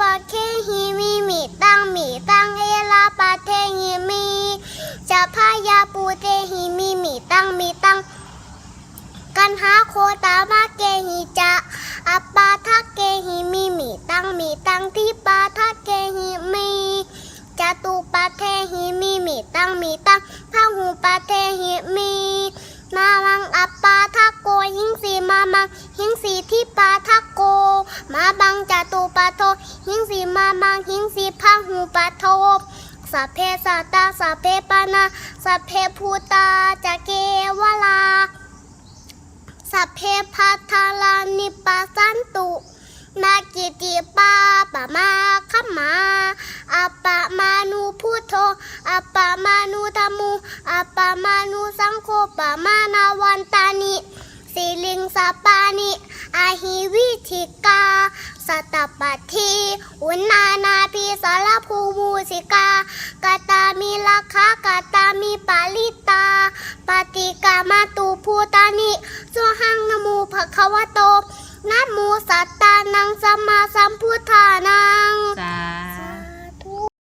ปะเคหิมิมิตังมิตังเอลาปะเทหิมิจะพายาปูเตหิมิมิตังมิตังกันหาโคตามาเกหิจะอัปปาทักเกหิมิมิตังมิตังที่ปาทักเกหิมิจตุปาเทหิมิมิตังมิตังพหูปาเทหิมิมามังอัปปาทักโกหิงสีมามังหิงสีที่ปาทักโก มาบังจตุปาโท หิงสีมามังหิงสีพหูปาโทสัพเพสัตตาสัพเพปานาสัพเพภูตาจะเกวลา สัพเพพัทธาลานิปาสันตุนากิติปาปะมาขมาอัปปะมานุพุทโธอัปปะมานุธรรมูอัปปะมานุสังโฆปะมานาวันตานิสิลิงสปานิอาหิวิธิก สตตปัทธีอุณนานาพีสารภูมูสิกากตามิลักขากตามิปาลิตา ปฏิกามาตูภูตานิสุหังนโมูภควโตนะโมสัตตานังสัมมาสัมพุทธานา